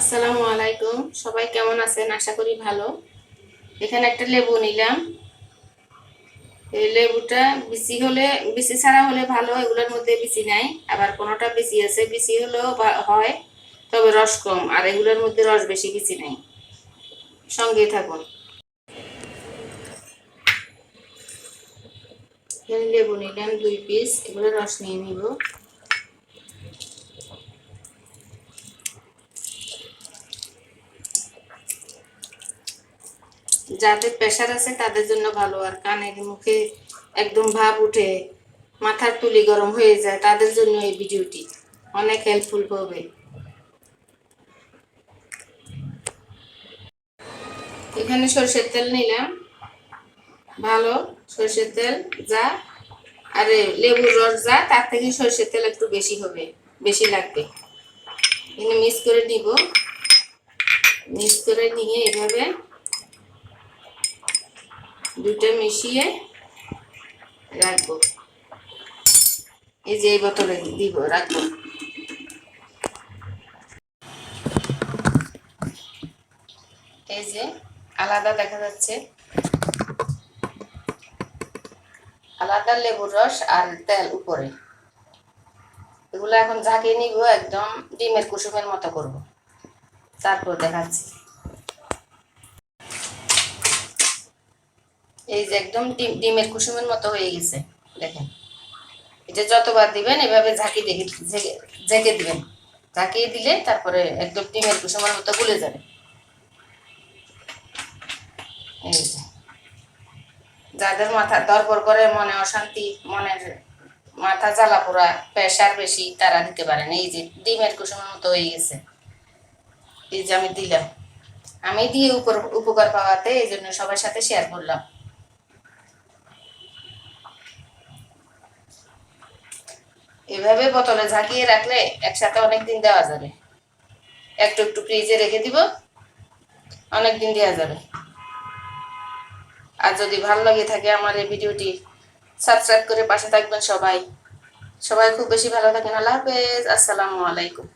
আসসালামু আলাইকুম। সবাই কেমন আছেন? আশা করি ভালো। এখানে একটা লেবু নিলাম। এই লেবুটা বিচি হলে, বিচি ছাড়া হলে ভালো, এগুলোর মধ্যে বিচি নাই। আবার কোনোটা বিচি আছে, বিচি হলেও হয়, তবে রস কম, আর এগুলোর মধ্যে রস বেশি বিচি নাই। সঙ্গে থাকুন। লেবু নিলাম দুই পিস এগুলো রস নিয়ে নিব। যাদের প্রেশার আছে তাদের জন্য ভালো, আর কানের মুখে একদম ভাব উঠে মাথার তুলি গরম হয়ে যায়, তাদের জন্য এই ভিডিওটি অনেক হেল্পফুল হবে। এখানে সরষের তেল নিলাম। ভালো, সরষের তেল যা, আর লেবুর রস যা, তার থেকে সরষের তেল একটু বেশি হবে, বেশি লাগবে। এখানে মিক্স করে নিব। মিক্স করে নিয়ে এভাবে দুটো মিশিয়ে রাখব। এই যে এই বোতলে দিব, রাখব। এই যে আলাদা দেখা যাচ্ছে। আলাদা লেবুর রস আর তেল উপরে। এগুলো এখন ঝাঁকিয়ে নিব, একদম ডিমের কুসুমের মতো করব। তারপর দেখাচ্ছি। এই যে একদম ডিম, ডিমের কুসুমের মতো হয়ে গেছে, দেখেন। এটা যতবার দিবেন, এভাবে ঝাঁকি দেখে ঝেঁকে দিবেন। ঝাঁকিয়ে দিলে তারপরে একদম ডিমের কুসুমের মতো গুলে যাবে। যাদের মাথা দরপর করে, মনে অশান্তি, মনের মাথা জ্বালা পোড়া, প্রেশার বেশি, তারা দিতে পারেন। এই যে ডিমের কুসুমের মতো হয়ে গেছে। এই যে আমি দিলাম। আমি দিয়ে উপর, উপকার পাওয়াতে এই জন্য সবার সাথে শেয়ার করলাম। এভাবে বোতলে ঝাঁকিয়ে রাখলে একসাথে অনেক দিন দেওয়া যাবে। একটু একটু ফ্রিজে রেখে দিব অনেক দিন দেওয়া যাবে। আর যদি ভালো লাগে থাকে আমার এই ভিডিওটি সাবস্ক্রাইব করে পাশে থাকবেন সবাই। সবাই খুব বেশি ভালো থাকেন। আল্লাহ হাফেজ। আসসালামু আলাইকুম।